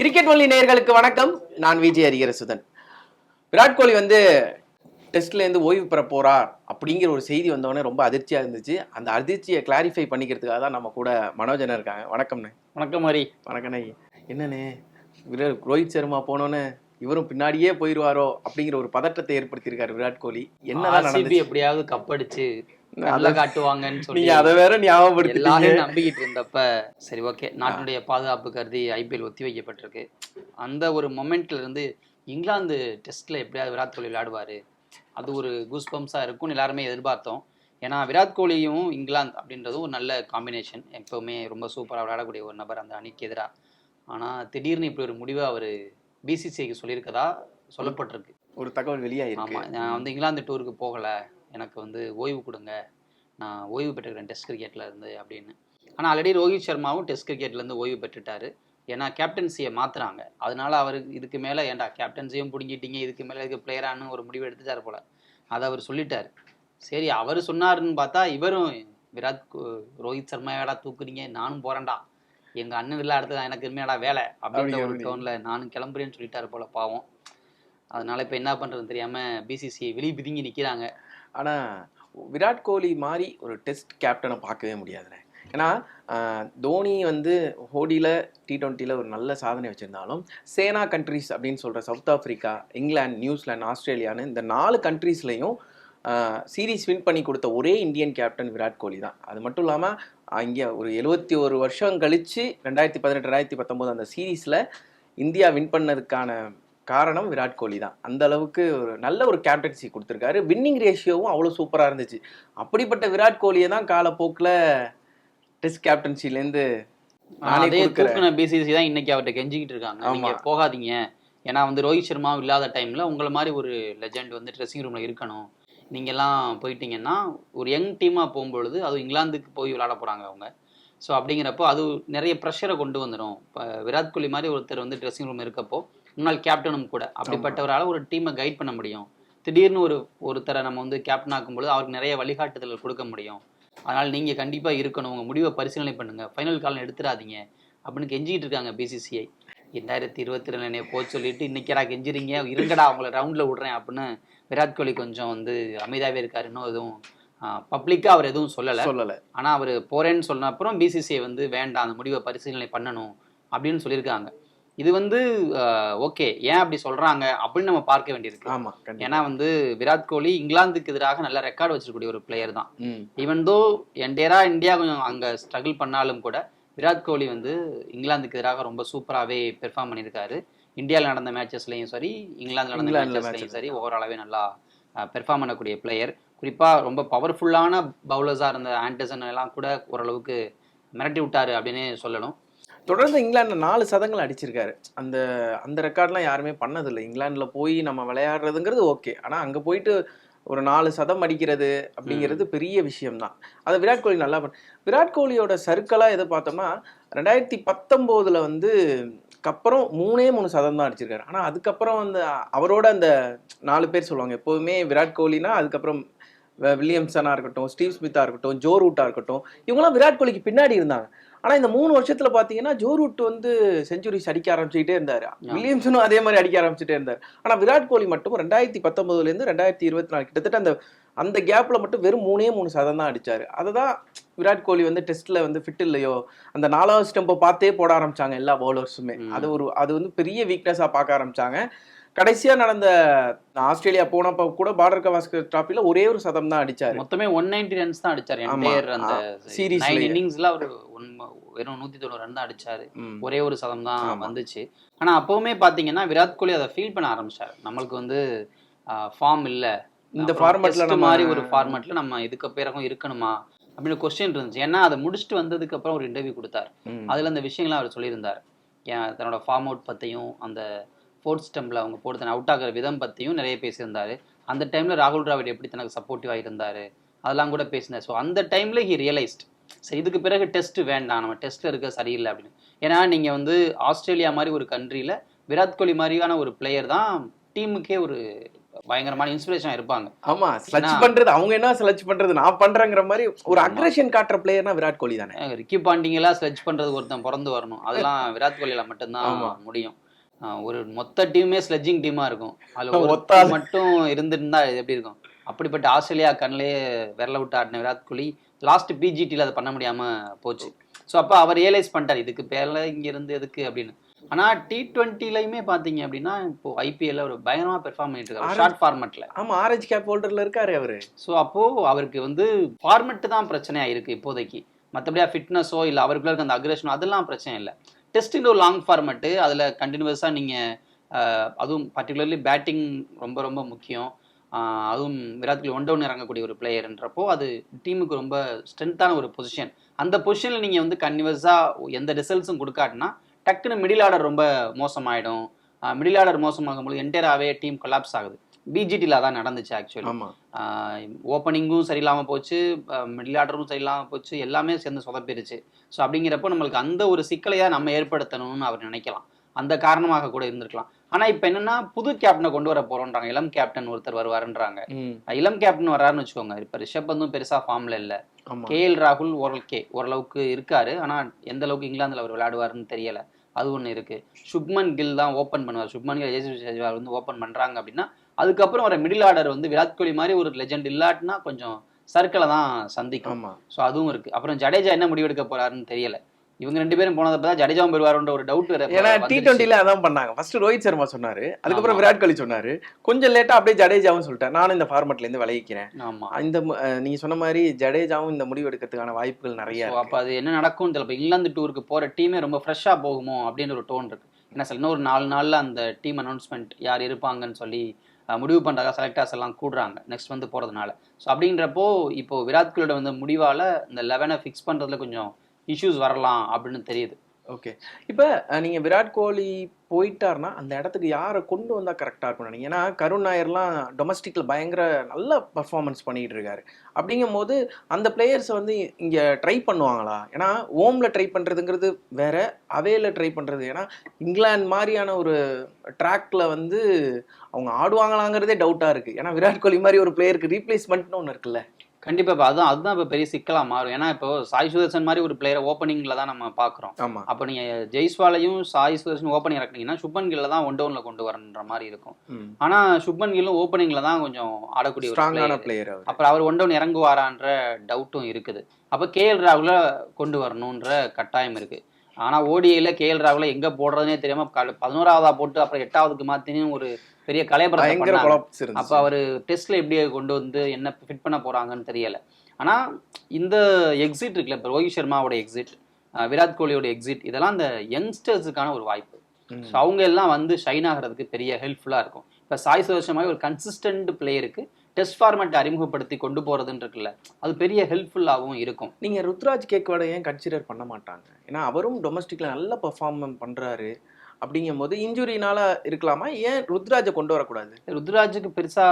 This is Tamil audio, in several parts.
கிரிக்கெட் ஒன்லி நேயர்களுக்கு வணக்கம். நான் விஜய் ஹரிகரசுதன் விராட் கோலி வந்து டெஸ்ட்ல இருந்து ஓய்வு பெற போறார் அப்படிங்கிற ஒரு செய்தி வந்தவொடனே ரொம்ப அதிர்ச்சியா இருந்துச்சு. அந்த அதிர்ச்சியை கிளாரிஃபை பண்ணிக்கிறதுக்காக தான் நம்ம கூட மனோஜனா இருக்காங்க. வணக்கம்ண்ணே வணக்கம் மாதிரி வணக்கண்ணே என்னண்ணே? விரா- ரோஹித் சர்மா போனோன்னு இவரும் பின்னாடியே போயிடுவாரோ அப்படிங்கிற ஒரு பதட்டத்தை ஏற்படுத்தியிருக்காரு விராட் கோலி. என்னதான் நடந்துச்சு? எப்படியாவது கப்படிச்சு நல்லா காட்டுவாங்கன்னு சொல்லி அதை வேற ஞாபகப்படுத்திட்டீங்க. எல்லாரும் நம்பிக்கிட்டு இருந்தப்ப சரி ஓகே நாட்டினுடைய பாதுகாப்பு கருதி ஐபிஎல் ஒத்தி வைக்கப்பட்டிருக்கு. அந்த ஒரு மொமெண்ட்ல இருந்து இங்கிலாந்து டெஸ்ட்ல எப்படியாவது விராட் கோலி விளையாடுவாரு. அது ஒரு கூஸ் பம்ஸா இருக்கும்னு எல்லாருமே எதிர்பார்த்தோம். ஏன்னா விராட் கோலியும் இங்கிலாந்து அப்படின்றதும் ஒரு நல்ல காம்பினேஷன் எப்பவுமே ரொம்ப சூப்பராக விளையாடக்கூடிய ஒரு நபர் அந்த அணிக்கு எதிராக ஆனால் திடீர்னு இப்படி ஒரு முடிவை அவர் பிசிசிஐக்கு சொல்லியிருக்கதா? சொல்லப்பட்டிருக்கு. ஒரு தகவல் வெளியாயிருக்கு. ஆமாம் நான் வந்து இங்கிலாந்து டூருக்கு போகலை. எனக்கு வந்து ஓய்வு கொடுங்க. நான் ஓய்வு பெற்றுக்கிறேன் டெஸ்ட் கிரிக்கெட்டில் இருந்து அப்படின்னு. ஆனால் ஆல்ரெடி ரோஹித் சர்மாவும் டெஸ்ட் கிரிக்கெட்லேருந்து ஓய்வு பெற்றுட்டாரு. ஏன்னா கேப்டன்சியை மாற்றுறாங்க அதனால அவருக்கு இதுக்கு மேலே ஏன்டா கேப்டன்சியும் பிடுங்கிட்டீங்க இதுக்கு மேலே இதுக்கு பிளேயரானு ஒரு முடிவு எடுத்துட்டார் போல. அதை அவர் சொல்லிட்டார். சரி அவர் சொன்னாருன்னு பார்த்தா இவரும் விராட் ரோஹித் சர்மா வேடா தூக்குறீங்க நானும் போகிறேன்டா எங்கள் அண்ணன் இல்லை அடுத்தது எனக்கு என்னடா வேலை அப்படின்ற ஒரு. டோனில் நானும் கிளம்புறேன்னு சொல்லிட்டாரு போல பாவம். அதனால இப்போ என்ன பண்ணுறதுன்னு தெரியாமல் பிசிசிஐ வெளியே பிதுங்கி நிற்கிறாங்க ஆனால் விராட் கோலி மாதிரி ஒரு டெஸ்ட் கேப்டனை பார்க்கவே முடியாதுண்ணே. ஏன்னா தோனி வந்து ஹோடியில் டி ட்வெண்ட்டியில் ஒரு நல்ல சாதனை வச்சுருந்தாலும் சேனா கண்ட்ரீஸ் அப்படின்னு சொல்கிற சவுத் ஆஃப்ரிக்கா இங்கிலாந்து நியூசிலாந்து ஆஸ்திரேலியான்னு இந்த நாலு கண்ட்ரீஸ்லையும் சீரீஸ் வின் பண்ணி கொடுத்த ஒரே இந்தியன் கேப்டன் விராட் கோலி தான். அது மட்டும் இல்லாமல் அங்கே ஒரு எழுபத்தி ஒரு வருஷம் கழித்து ரெண்டாயிரத்தி பதினெட்டு ரெண்டாயிரத்தி பத்தொம்போது அந்த சீரீஸில் இந்தியா வின் பண்ணதுக்கான காரணம் விராட் கோலி தான். அந்த அளவுக்கு ஒரு நல்ல ஒரு கேப்டன்சி கொடுத்துருக்காரு. வின்னிங் ரேஷியோவும் அவ்வளோ சூப்பராக இருந்துச்சு. அப்படிப்பட்ட விராட் கோலியை தான் காலப்போக்கில் டெஸ்ட் கேப்டன்சிலேருந்து அதே. தூக்குன பிசிசி தான் இன்னைக்கு அவர்கிட்ட கெஞ்சிக்கிட்டு இருக்காங்க. ஆமா. நீங்க போகாதீங்க. ஏன்னா வந்து ரோஹித் சர்மா இல்லாத டைம்ல உங்களை மாதிரி ஒரு லெஜெண்ட் வந்து ட்ரெஸ்ஸிங் ரூம்ல இருக்கணும். நீங்க எல்லாம் போயிட்டீங்கன்னா ஒரு யங் டீமா போகும்பொழுது அது இங்கிலாந்துக்கு போய் விளையாட போறாங்க அவங்க. ஸோ அப்படிங்கிறப்போ அது நிறைய ப்ரெஷரை கொண்டு வந்துடும் இப்போ விராட் கோலி மாதிரி ஒருத்தர் வந்து ட்ரெஸ்ஸிங் ரூம் இருக்கப்போ முன்னாள் கேப்டனும் கூட. அப்படிப்பட்டவரால் ஒரு டீமை கைட் பண்ண முடியும். திடீர்னு ஒரு ஒருத்தரை நம்ம வந்து கேப்டன் ஆக்கும்பொழுது அவருக்கு நிறைய வழிகாட்டுதல் கொடுக்க முடியும். அதனால் நீங்கள் கண்டிப்பாக இருக்கணும். உங்கள் முடிவை பரிசீலனை பண்ணுங்க. ஃபைனல் காலம் எடுத்துடாதீங்க. அப்படின்னு கெஞ்சிக்கிட்டு இருக்காங்க பிசிசிஐ ரெண்டாயிரத்தி இருபத்தி ரெண்டு போச்சு சொல்லிட்டு இன்னைக்கடா கெஞ்சுறீங்க? இருங்கடா அவங்கள ரவுண்டில் விடுறேன் அப்படின்னு விராட் கோலி கொஞ்சம் வந்து அமைதியாகவே இருக்காரு. இன்னும் எதுவும் பப்ளிக்காக அவர் எதுவும் சொல்லலை. சொல்லலை. ஆனால் அவர் போறேன்னு சொன்ன அப்புறம் பிசிசிஐ வந்து வேண்டாம் அந்த முடிவை பரிசீலனை பண்ணணும் அப்படின்னு சொல்லியிருக்காங்க. இது வந்து ஓகே. ஏன் அப்படி சொல்றாங்க அப்படின்னு நம்ம பார்க்க வேண்டியிருக்கு. கண்டிப்பாக ஏன்னா வந்து விராட் கோலி இங்கிலாந்துக்கு எதிராக நல்ல ரெக்கார்டு வச்சிருக்கக்கூடிய ஒரு பிளேயர் தான். ஈவன் தோ என்டையரா இந்தியா கொஞ்சம் அங்க ஸ்ட்ரகிள் பண்ணாலும் கூட விராட் கோலி வந்து இங்கிலாந்துக்கு எதிராக ரொம்ப சூப்பராகவே பெர்ஃபார்ம் பண்ணியிருக்காரு. இந்தியாவில் நடந்த மேட்சஸ்லையும் சரி இங்கிலாந்து நடந்த மேட்சஸ்லையும் சரி ஓவராலாகவே நல்லா பெர்ஃபார்ம் பண்ணக்கூடிய பிளேயர் குறிப்பாக ரொம்ப பவர்ஃபுல்லான பவுலர்ஸாக இருந்த ஆண்டர்சன் எல்லாம் கூட ஓரளவுக்கு மிரட்டி விட்டாரு அப்படின்னு சொல்லணும். தொடர்ந்து இங்கிலாந்தில் நாலு சதங்கள் அடிச்சிருக்காரு. அந்த அந்த ரெக்கார்ட்லாம் யாருமே பண்ணதில்லை. இங்கிலாந்தில் போய் நம்ம விளையாடுறதுங்கிறது ஓகே. ஆனால் அங்கே போயிட்டு ஒரு நாலு சதம் அடிக்கிறது அப்படிங்கிறது பெரிய விஷயம்தான். அதை விராட் கோலி நல்லா பண்ண விராட் கோலியோட சர்க்கிளாக எதை பார்த்தோம்னா ரெண்டாயிரத்தி பத்தொம்போதில் வந்து அப்புறம் மூணே மூணு சதம் தான் அடிச்சிருக்காரு. ஆனால் அதுக்கப்புறம் வந்து அவரோட அந்த நாலு பேர் சொல்லுவாங்க எப்போதுமே விராட் கோலினா அதுக்கப்புறம் வி- வில்லியம்சனா இருக்கட்டும் ஸ்டீவ் ஸ்மித்தா இருக்கட்டும் ஜோ ரூட்டா இருக்கட்டும் இவங்கெல்லாம் விராட் கோலிக்கு பின்னாடி இருந்தாங்க. ஆனா இந்த மூணு வருஷத்துல பாத்தீங்கன்னா ஜோ ரூட் வந்து செஞ்சுரிஸ் அடிக்க ஆரம்பிச்சுக்கிட்டே இருந்தாரு. வில்லியம்சனும் அதே மாதிரி அடிக்க ஆரம்பிச்சுட்டே இருந்தார். ஆனா விராட் கோலி மட்டும் ரெண்டாயிரத்தி பத்தொன்பதுல இருந்து ரெண்டாயிரத்தி இருபத்தி நாலு கிட்டத்தட்ட அந்த அந்த கேப்ல மட்டும் வெறும் மூணே மூணு சதம் தான் அடிச்சாரு. அதுதான் விராட் கோலி வந்து டெஸ்ட்ல வந்து ஃபிட் இல்லையோ அந்த நாலாவது ஸ்டெம்பை பார்த்தே போட ஆரம்பிச்சாங்க எல்லா பவுலர்ஸுமே. அது ஒரு அது வந்து பெரிய வீக்னஸா பார்க்க ஆரம்பிச்சாங்க. கடைசியா நடந்த ஆஸ்திரேலியா போனப்ப கூட பார்டர் கவாஸ்கர் டிராபில ஒரே ஒரு சதம் தான் அடிச்சாரு மொத்தமே ஒன் நைன்டி ரன்ஸ் தான் அடிச்சாரு. என்டையர் அந்த லயே. இன்னிங்ஸ்ல அவர் வெறும் நூத்தி தொண்ணூறு ரன் தான் அடிச்சாரு. ஒரே ஒரு சதம் தான். வந்துச்சு ஆனா அப்பவுமே பாத்தீங்கன்னா விராட் கோலி அதை ஃபீல் பண்ண ஆரம்பிச்சாரு நம்மளுக்கு வந்து ஃபார்ம் இல்ல இந்த ஃபார்மேட்ல மாதிரி ஒரு ஃபார்மேட்ல நம்ம இதுக்கு பிறகும் இருக்கணுமா அப்படின்னு கொஸ்டின் இருந்துச்சு ஏன்னா அதை முடிச்சுட்டு வந்ததுக்கு அப்புறம் ஒரு இன்டர்வியூ கொடுத்தாரு. அதுல அந்த விஷயங்களை அவர் சொல்லியிருந்தார் தன்னோட ஃபார்ம் அவுட் பத்தியும் அந்த ஃபோர்த் ஸ்டெம்பில் அவங்க போட்டு தன்னை அவுட் ஆகிற விதம் பத்தியும் நிறைய பேசியிருந்தாரு. அந்த டைம்ல ராகுல் டிராவிட் எப்படி தனக்கு சப்போர்ட்டிவாக இருந்தாரு அதெல்லாம் கூட பேசினார். ஸோ அந்த டைம்ல ஹி ரியலைஸ்ட் சரி இதுக்கு பிறகு டெஸ்ட் வேண்டாம் நம்ம டெஸ்ட்ல இருக்க சரியில்லை அப்படின்னு. ஏன்னா நீங்க வந்து ஆஸ்திரேலியா மாதிரி ஒரு கண்ட்ரியில விராட் கோலி மாதிரியான ஒரு பிளேயர் தான் டீமுக்கே ஒரு பயங்கரமான இன்ஸ்பிரேஷன் இருப்பாங்க. ஆமா ஸ்லட்ச் பண்றது அவங்க என்ன ஸ்லட்ச் பண்றது நான் பண்றேங்கிற மாதிரி ஒரு. அக்ரஷன் காட்டுற பிளேயர்னா விராட் கோலி தானே. ரிக்கி பாண்டிங்கெல்லாம் ஸ்லெட்ச் பண்றது ஒருத்தன் பிறந்து வரணும். அதெல்லாம் விராட் கோலியில மட்டும்தான். முடியும். ஒரு மொத்த டீமே ஸ்லெட்ஜிங் டீமா இருக்கும். அதுல ஒத்த. மட்டும் இருந்திருந்தா எப்படி இருக்கும்? அப்படிப்பட்ட ஆஸ்திரேலியா கண்ணிலே விரல விட்டு ஆடின விராட் கோலி லாஸ்ட் பிஜிடியில் அதை பண்ண முடியாம போச்சு. ஸோ அப்போ அவர் ரியலைஸ் பண்ணிட்டார் இதுக்கு பேரில் இங்க இருந்து எதுக்கு அப்படின்னு. ஆனா டி டுவெண்ட்டிலையுமே பாத்தீங்க அப்படின்னா இப்போ ஐபிஎல்ல ஒரு பயங்கரமா பெர்ஃபார்ம் பண்ணிட்டு இருக்காரு. ஷார்ட் ஃபார்மேட்ல ஆமா ஆரஞ்சு கேப் ஹோல்டர்ல இருக்காரு அவரு. ஸோ அப்போ அவருக்கு வந்து ஃபார்மெட்டு தான் பிரச்சனையா இருக்கு இப்போதைக்கு. மற்றபடியா ஃபிட்னஸோ இல்லை அவருக்குள்ள இருக்க அந்த அக்ரஷனோ அதெல்லாம் பிரச்சனை இல்லை. டெஸ்டிங் ஒரு லாங் ஃபார்மெட்டு அதில் கண்டினியூஸாக நீங்கள் அதுவும் பர்டிகுலர்லி பேட்டிங் ரொம்ப ரொம்ப முக்கியம். அதுவும் விராட் கோலி ஒன் டவுன் இறங்கக்கூடிய ஒரு பிளேயர்ன்றப்போ அது டீமுக்கு ரொம்ப ஸ்ட்ரென்த்தான ஒரு பொசிஷன் அந்த பொசிஷனில் நீங்கள் வந்து கன்டினியூஸாக எந்த ரிசல்ட்ஸும் கொடுக்காட்டினா டக்குன்னு மிடில் ஆர்டர் ரொம்ப மோசமாயிடும். மிடில் ஆர்டர் மோசமாகும்போது என்டையராகவே டீம் கொலாப்ஸ் ஆகுது. பிஜிடியில் அதான் நடந்துச்சு ஆக்சுவலி ஓப்பனிங்கும் சரியில்லாமல் போச்சு மிடில் ஆர்டரும் சரியில்லாமல் போச்சு எல்லாமே சேர்ந்து சொதப்பிருச்சு ஸோ அப்படிங்கிறப்போ நம்மளுக்கு அந்த ஒரு சிக்கலையா நம்ம ஏற்படுத்தணும்னு அவர் நினைக்கலாம். அந்த காரணமாக கூட இருந்திருக்கலாம். ஆனால் இப்போ என்னன்னா புது கேப்டனை கொண்டு வர போறோன்றாங்க. இளம் கேப்டன் ஒருத்தர் வருவாருன்றாங்க. இளம் கேப்டன் வராருன்னு வச்சுக்கோங்க. இப்போ ரிஷப் வந்து பெருசா ஃபார்ம்ல இல்லை. ஆமா. கேஎல் ராகுல் ஓரளவுக்கே ஓரளவுக்கு இருக்காரு. ஆனால் எந்த அளவுக்கு இங்கிலாந்துல அவர் விளையாடுவாருன்னு தெரியல. அது ஒன்று இருக்கு. சுப்மன் கில் தான் ஓப்பன் பண்ணுவார். சுப்மன் கில் ஜெயஸ்வால் வந்து ஓப்பன் பண்றாங்க அப்படின்னா அதுக்கப்புறம் வர மிடில் ஆர்டர் வந்து விராட் கோலி மாதிரி ஒரு லெஜெண்ட் இல்லாட்டினா கொஞ்சம் சர்க்கிளை தான் சந்திக்கும். ஸோ அதுவும் இருக்கு. அப்புறம் ஜடேஜா என்ன முடிவெடுக்க போறாருன்னு தெரியல. இவங்க ரெண்டு பேரும் போனதப்ப தான் ஜடேஜாவும் பெறுவாருன்ற ஒரு டவுட் வேற ஏன்னா டி. டுவெண்ட்டில அதான் பண்ணாங்க. ஃபர்ஸ்ட் ரோஹித் சர்மா சொன்னாரு. அதுக்கப்புறம். விராட் கோலி சொன்னாரு. கொஞ்சம் லேட்டா அப்படியே ஜடேஜாவும் சொல்லிட்டேன் நானும் இந்த ஃபார்மட்ல இருந்து விளைவிக்கிறேன் ஆமா. இந்த நீங்க சொன்ன மாதிரி ஜடேஜாவும் இந்த முடிவு எடுக்கிறதுக்கான வாய்ப்புகள் நிறைய. அப்போ அது என்ன நடக்கும்னு தெரியல. இங்கிலாந்து டூருக்கு போற டீமே ரொம்ப ஃப்ரெஷ்ஷாக போகுமோ அப்படின்னு ஒரு டோன் இருக்கு. சில இன்னும் ஒரு நாலு நாள்ல அந்த டீம் அனௌன்ஸ்மெண்ட் யார் இருப்பாங்கன்னு சொல்லி முடிவு பண்றதா செலக்டர்ஸ் எல்லாம் கூடுறாங்க நெக்ஸ்ட் வந்து போகிறதுனால ஸோ அப்படின்றப்போ இப்போ விராட் கோலியோட வந்து முடிவால் இந்த லெவனை ஃபிக்ஸ் பண்ணுறதுல கொஞ்சம் இஷ்யூஸ் வரலாம் அப்படின்னு தெரியுது. ஓகே இப்போ நீங்கள் விராட் கோலி போயிட்டாருன்னா அந்த இடத்துக்கு யாரை கொண்டு வந்தால் கரெக்டாக இருக்கும் நீங்கள் ஏன்னா கருண் நாயர்லாம் டொமஸ்டிக்கில் பயங்கர நல்ல பர்ஃபார்மன்ஸ் பண்ணிகிட்டு இருக்காரு. அப்படிங்கும்போது அந்த பிளேயர்ஸ் வந்து இங்கே ட்ரை பண்ணுவாங்களா? ஏன்னா ஓமில் ட்ரை பண்ணுறதுங்கிறது வேற அவேல ட்ரை பண்ணுறது ஏன்னா இங்கிலாந்து மாதிரியான ஒரு ட்ராக்ல வந்து அவங்க ஆடுவாங்களாங்கிறதே டவுட்டாக இருக்குது ஏன்னா விராட் கோலி மாதிரி ஒரு பிளேயருக்கு ரீப்ளேஸ்மெண்ட்னு ஒன்று இருக்குல்ல? கண்டிப்பா இப்போ அதுதான் அதுதான் இப்போ பெரிய சிக்கலா மாறும். ஏன்னா இப்போ சாய் சுதர்சன் மாதிரி ஒரு பிளேயரை ஓப்பனிங்ல தான் நம்ம பார்க்குறோம் ஆமா. அப்போ நீங்க ஜெய்ஸ்வாலையும் சாய் சுதர்சன் ஓப்பனிங் இறக்குனீங்கன்னா சுப்பன் கில்ல தான் ஒன் டவுன்ல கொண்டு வரன்ற மாதிரி இருக்கும். ஆனா சுப்மன் கில்லும் ஓப்பனிங்ல தான் கொஞ்சம் ஆடக்கூடிய ஸ்ட்ராங்கான. பிளேயர் அப்புறம் அவர். ஒன் டவுன் இறங்குவாரான்ற டவுட்டும் இருக்குது. அப்போ கேஎல் ராகுல கொண்டு வரணுன்ற கட்டாயம் இருக்கு. ஆனா ஓடிஐல கேஎல் ராகுல எங்க போடுறதுனே தெரியாம க- பதினோராவதா போட்டு அப்புறம் எட்டாவதுக்கு மாத்தினு ஒரு பெரிய. கொலாப்ஸ் அப்ப அவர் டெஸ்ட்ல எப்படி கொண்டு வந்து என்ன ஃபிட் பண்ண போறாங்கன்னு தெரியல. ஆனா இந்த எக்ஸிட் இருக்குல்ல இப்போ ரோஹித் சர்மாவோட எக்ஸிட் விராட் கோலியோட எக்ஸிட் இதெல்லாம் இந்த யங்ஸ்டர்ஸுக்கான ஒரு வாய்ப்பு. ஸோ அவங்க எல்லாம் வந்து ஷைன் ஆகிறதுக்கு பெரிய ஹெல்ப்ஃபுல்லாக இருக்கும். இப்போ சாய் சுதர்ஷன் மாதிரி ஒரு கன்சிஸ்டன்ட் பிளேயருக்கு டெஸ்ட் ஃபார்மேட் அறிமுகப்படுத்தி கொண்டு போறதுன்னு இருக்குல்ல அது பெரிய ஹெல்ப்ஃபுல்லாகவும் இருக்கும். நீங்க ருத்ராஜ் கேக்வாட ஏன் கன்சிடர் பண்ண மாட்டாங்க? ஏன்னா அவரும் டொமஸ்டிக்ல நல்ல பெர்ஃபார்ம் பண்றாரு அப்படிங்கும்போது இன்ஜுரினால இருக்கலாமா? ஏன் ருத்ராஜை கொண்டு வரக்கூடாது? ருத்ராஜுக்கு பெருசா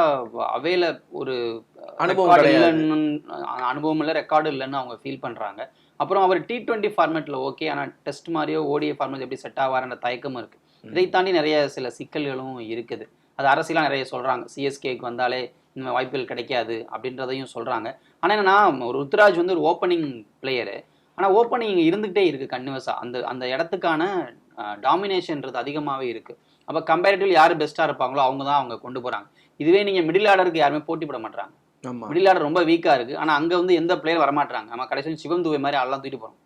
அவையில ஒரு அனுபவம். இல்லைன்னு அனுபவம் இல்லை ரெக்கார்டு இல்லைன்னு அவங்க ஃபீல் பண்றாங்க. அப்புறம் அவர் டி டுவெண்ட்டி ஃபார்மேட்ல ஓகே ஆனா டெஸ்ட் மாதிரியோ ஓடிஐ ஃபார்மேட் எப்படி செட் ஆவார்ன்ற தயக்கமும் இருக்கு. இதை தாண்டி நிறைய சில சிக்கல்களும் இருக்குது. அது அரசியலாக நிறைய சொல்றாங்க. சிஎஸ்கேக்கு வந்தாலே இந்த வாய்ப்புகள் கிடைக்காது அப்படின்றதையும் சொல்றாங்க. ஆனா என்னன்னா ஒரு ருத்ராஜ் வந்து ஒரு ஓப்பனிங் பிளேயரு ஆனா ஓப்பனிங் இருந்துகிட்டே இருக்கு கன்னிவஸா அந்த அந்த இடத்துக்கான டாமினேஷன்ன்றது அதிகமாவே இருக்கு. அப்ப கம்பேரிட்டிவ் யார் பெஸ்டா இருப்பாங்களோ அவங்க தான் அவங்க கொண்டு போறாங்க. இதுவே நீங்க மிடில் ஆர்டருக்கு யாருமே போட்டி போட மாட்டாங்க மிடில் ஆர்டர் ரொம்ப வீக்கா இருக்கு. ஆனா அங்க வந்து எந்த பிளேயர் வரமாட்டாங்க நம்ம கடைசி சிவம் துவை மாதிரி ஆள்லாம் தூக்கிட்டு போறோம்.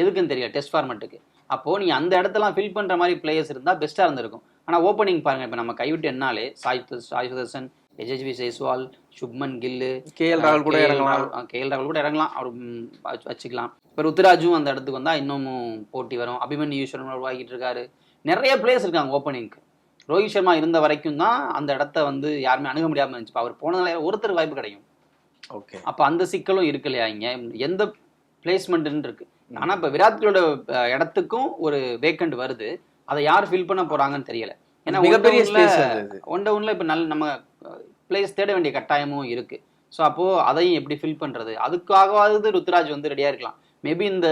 எதுக்குன்னு தெரியல டெஸ்ட் ஃபார்மெட்டுக்கு அப்போ நீ அந்த இடத்தெல்லாம் ஃபில் பண்ற மாதிரி பிளேயர்ஸ் இருந்தா பெஸ்டா இருந்திருக்கும். ஆனா ஓப்பனிங் பாருங்க இப்ப நம்ம கைவிட்டு என்னாலே சாய் சாய் சுதர்சன் எஜஸ்வி ஜெய்ஸ்வால் சுப்மன் கில்லு கேஎல் ராகுல் கூட இறங்கலாம். கேஎல் ராகுல் கூட இறங்கலாம். அவர் வச்சுக்கலாம். இப்போ ருத்ராஜும் அந்த இடத்துக்கு வந்தா இன்னமும் போட்டி வரும். அபிமன்யு ஈஸ்வரன் உருவாக்கிட்டு இருக்காரு. நிறைய பிளேயர்ஸ் இருக்காங்க ஓப்பனிங்க்கு ரோஹித் சர்மா இருந்த வரைக்கும் தான் அந்த இடத்த வந்து யாருமே அணுக முடியாம இருந்துச்சு. அவர் போனதுனால ஒருத்தர் வாய்ப்பு கிடைக்கும். ஓகே. அப்ப அந்த சிக்கலும் இருக்கு இல்லையா இங்க? எந்த பிளேஸ்மெண்ட்னு இருக்கு. ஆனா இப்ப விராட் கோலியோட இடத்துக்கும் ஒரு வேக்கண்ட் வருது. அதை யார் ஃபில் பண்ண போறாங்கன்னு தெரியல. ஏன்னா மிகப்பெரிய ஒன் ஸ்பேஸ் டவுன்ல அது ஒன் டவுன்ல இப்ப நல்ல நம்ம பிளேஸ் தேட வேண்டிய கட்டாயமும் இருக்கு. ஸோ அப்போ அதையும் எப்படி ஃபில் பண்றது? அதுக்காகவாவது ருத்ராஜ் வந்து ரெடியா இருக்கலாம். மேபி இந்த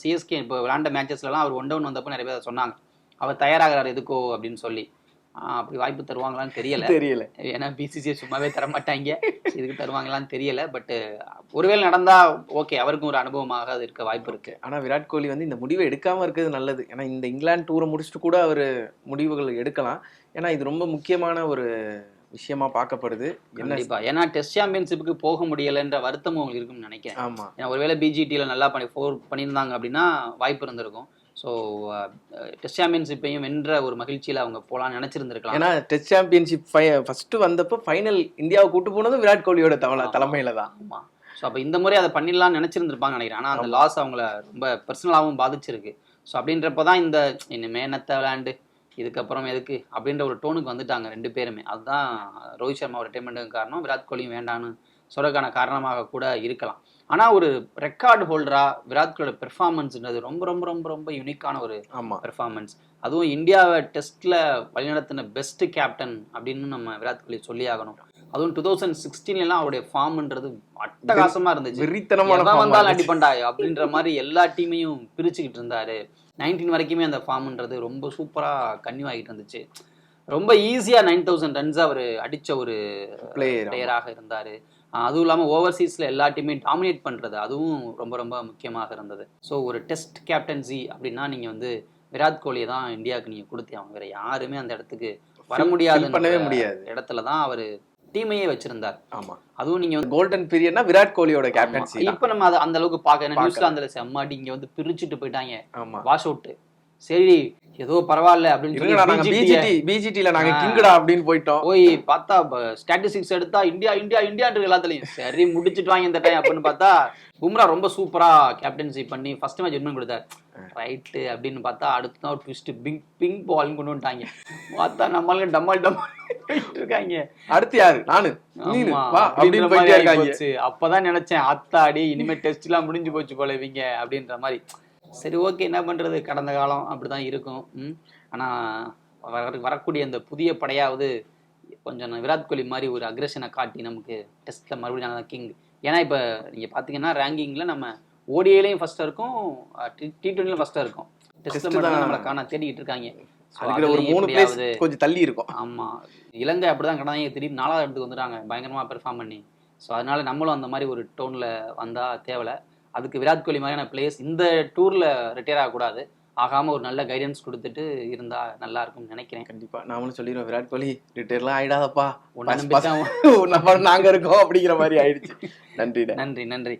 சிஎஸ்கே இப்போ விளாண்ட மேட்சஸ்லாம் அவர் ஒன் டவுன் வந்தப்போ நிறைய பேர் சொன்னாங்க. அவர் தயாராகிறார் எதுக்கோ அப்படின்னு சொல்லி. அப்படி வாய்ப்பு தருவாங்களான்னு தெரியல. தெரியல. ஏன்னா பிசிசிஐ சும்மாவே தர மாட்டாங்க இதுக்கு தருவாங்களான்னு தெரியல. பட் ஒருவேளை நடந்தா ஓகே அவருக்கும் ஒரு அனுபவமாக அது இருக்க வாய்ப்பு இருக்கு. ஆனா விராட் கோலி வந்து இந்த முடிவை எடுக்காம இருக்கிறது நல்லது. ஏன்னா இந்த இங்கிலாந்து டூரை முடிச்சுட்டு கூட அவர் முடிவுகள் எடுக்கலாம். ஏன்னா இது ரொம்ப முக்கியமான ஒரு விஷயமா பார்க்கப்படுது. கண்டிப்பா. ஏன்னா டெஸ்ட் சாம்பியன்ஷிப்புக்கு போக முடியலைன்ற வருத்தமும் உங்களுக்கு இருக்கும்னு நினைக்கிறேன். ஆமா. ஏன்னா ஒருவேளை பிஜிடியில் நல்லா பண்ணி ஃபோர் பண்ணியிருந்தாங்க அப்படின்னா வாய்ப்பு இருந்திருக்கும். ஸோ டெஸ்ட் சாம்பியன்ஷிப்பையும் வென்ற ஒரு மகிழ்ச்சியில் அவங்க போகலான்னு நினச்சிருந்துருக்கலாம். ஏன்னா டெஸ்ட் சாம்பியன்ஷிப் ஃபர்ஸ்ட் வந்தப்போ ஃபைனல் இந்தியாவை கூட்டு போனதும் விராட் கோலியோட தவளை. தலைமையில தான். ஆமாம் ஸோ அப்போ இந்த முறை அதை பண்ணிடலாம்னு நினச்சிருந்துருப்பாங்க நினைக்கிறேன். ஆனால் அந்த லாஸ் அவங்கள ரொம்ப பர்சனலாகவும் பாதிச்சிருக்கு. ஸோ அப்படின்றப்ப தான் இந்த இனிமே என்னத்த விளையாண்டு இதுக்கப்புறம் எதுக்கு அப்படின்ற ஒரு டோனுக்கு வந்துட்டாங்க ரெண்டு பேருமே. அதுதான் ரோஹித் சர்மா ரிட்டைர்மெண்ட்டுக்கு காரணம். விராட் கோலியும் வேண்டான்னு சொல்றதுக்கான காரணமாக கூட இருக்கலாம். ஆனால் ஒரு ரெக்கார்டு ஹோல்டரா விராட் கோலியோட பெர்ஃபார்மன்ஸ்ன்றது ரொம்ப ரொம்ப ரொம்ப ரொம்ப யுனிக்கான ஒரு பெர்ஃபார்மன்ஸ் அதுவும் இந்தியாவை டெஸ்ட்ல வழிநடத்தின பெஸ்ட் கேப்டன் அப்படின்னு நம்ம விராட் கோலி சொல்லி ஆகணும். அதுவும் டூ தௌசண்ட் சிக்ஸ்டீன்லாம் அவருடைய ஃபார்ம்ன்றது அட்டகாசமா இருந்துச்சு. வெறித்தனமான வந்தாலும் ஆ அடி பண்ணா அப்படின்ற மாதிரி எல்லா டீமையும் பிரிச்சுக்கிட்டு இருந்தாரு. நைன்டீன் வரைக்குமே அந்த ஃபார்ம்ன்றது ரொம்ப சூப்பரா கன்னியூ இருந்துச்சு. ரொம்ப ஈஸியா நைன் தௌசண்ட் ரன்ஸ் அவர் அடிச்ச ஒரு. பிளேயராக இருந்தாரு. அதுவும் இல்லாமல் ஓவர்சீஸில் எல்லா டீமையும் டாமினேட் பண்ணுறது அதுவும் ரொம்ப ரொம்ப முக்கியமாக இருந்தது. ஸோ ஒரு டெஸ்ட் கேப்டன்சி அப்படின்னா நீங்கள் வந்து விராட் கோலியை தான் இந்தியாவுக்கு நீங்கள் கொடுத்தே அவங்க வேற யாருமே அந்த இடத்துக்கு வர முடியாது பண்ணவே முடியாது. இடத்துல தான் அவர் டீமையே வச்சிருந்தார். ஆமா. அதுவும் நீங்க வந்து கோல்டன் பீரியட்னா விராட் கோலியோட கேப்டன்சி இப்ப நம்ம அதை அந்த அளவுக்கு பார்க்க பார்க்கல. நியூசிலாந்துல செம்மாடி இங்க வந்து பிரிச்சுட்டு போயிட்டாங்க. வாஷ் அவுட் சரி ஏதோ பரவாயில்ல அப்படின்னு பிஜிடி பிஜிடில நாங்க. கிங்கடா அப்படின்னு போயிட்டோம். போய் பார்த்தா ஸ்டாட்டிஸ்டிக்ஸ் எடுத்தா இந்தியா இந்தியா இந்தியான்ற எல்லாத்துலயும். சரி முடிச்சிட்டு வாங்க இந்த டைம் அப்படின்னு பார்த்தா பும்ரா ரொம்ப சூப்பரா கேப்டன்சி பண்ணி ஃபர்ஸ்ட் மேட்ச் வின் கொடுத்தாரு. ரைட்டு அப்படின்னு பார்த்தா அடுத்த நாள் ட்விஸ்ட் பிங்க் பிங்க் பால்னு கொண்டு வந்துட்டாங்க. பார்த்தா நம்மளுக்கு டம்மால் டம்மால் இருக்காங்க. அடுத்து யாரு? நானு. அப்படின்னு. அப்பதான் நினைச்சேன் அத்தாடி இனிமே டெஸ்ட் எல்லாம் முடிஞ்சு போச்சு போல இவங்க அப்படின்ற மாதிரி. சரி ஓகே என்ன பண்றது? கடந்த காலம் அப்படிதான் இருக்கும். ம். ஆனா வர வரக்கூடிய அந்த புதிய படையாவது கொஞ்சம் விராட் கோலி மாதிரி ஒரு அக்ரெஷனை காட்டி நமக்கு டெஸ்ட்ல மறுபடியும் நான் கிங் ஏன்னா இப்ப நீங்க பாத்தீங்கன்னா ரேங்கிங்ல நம்ம ஓடிஏலையும் ஃபர்ஸ்டா இருக்கும் டி டுவெண்ட்டிலும் ஃபர்ஸ்டா இருக்கும். Test மட்டும் தான். நம்மளை காண தேடிட்டு இருக்காங்க. ஒரு மூணு பிளேஸ் கொஞ்சம் தள்ளி இருக்கும். ஆமா. இலங்கை அப்படிதான் கிடந்தாங்க. திடீர்னு நாலாவது இடத்துக்கு வந்துட்டாங்க. பயங்கரமா பெர்ஃபார்ம் பண்ணி. ஸோ அதனால நம்மளும் அந்த மாதிரி ஒரு டோன்ல வந்தா தேவலை. அதுக்கு விராட் கோலி மாதிரியான பிளேயர்ஸ் இந்த டூர்ல ரிட்டையர் ஆகக்கூடாது. ஆகாம ஒரு நல்ல கைடன்ஸ் கொடுத்துட்டு இருந்தா நல்லா இருக்கும்னு நினைக்கிறேன். கண்டிப்பா. நாமளும் சொல்லிடுவோம் விராட் கோலி ரிட்டையர்லாம் ஆயிடாதப்பா. உன்னை நாங்க இருக்கோம் அப்படிங்கிற மாதிரி ஆயிடுச்சு. நன்றிடா. நன்றி நன்றி.